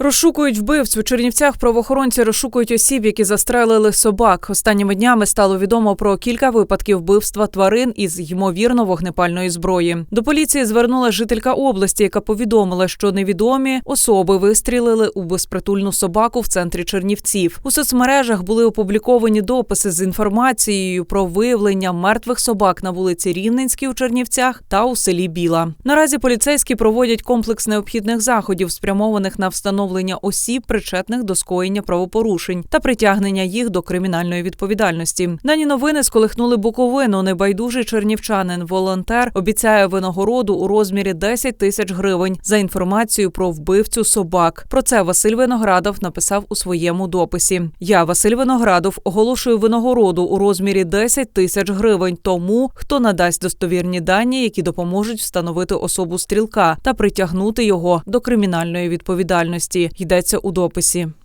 Розшукують вбивцю. У Чернівцях правоохоронці розшукують осіб, які застрелили собак. Останніми днями стало відомо про кілька випадків вбивства тварин із ймовірно вогнепальної зброї. До поліції звернула жителька області, яка повідомила, що невідомі особи вистрілили у безпритульну собаку в центрі Чернівців. У соцмережах були опубліковані дописи з інформацією про виявлення мертвих собак на вулиці Рівненській у Чернівцях та у селі Біла. Наразі поліцейські проводять комплекс необхідних заходів, спрямованих на встановлення осіб, причетних до скоєння правопорушень та притягнення їх до кримінальної відповідальності. Дані новини сколихнули Буковину. Небайдужий чернівчанин волонтер обіцяє винагороду у розмірі 10 тисяч гривень за інформацію про вбивцю собак. Про це Василь Виноградов написав у своєму дописі. Я, Василь Виноградов, оголошую винагороду у розмірі 10 тисяч гривень тому, хто надасть достовірні дані, які допоможуть встановити особу стрілка та притягнути його до кримінальної відповідальності. Йдеться у дописі.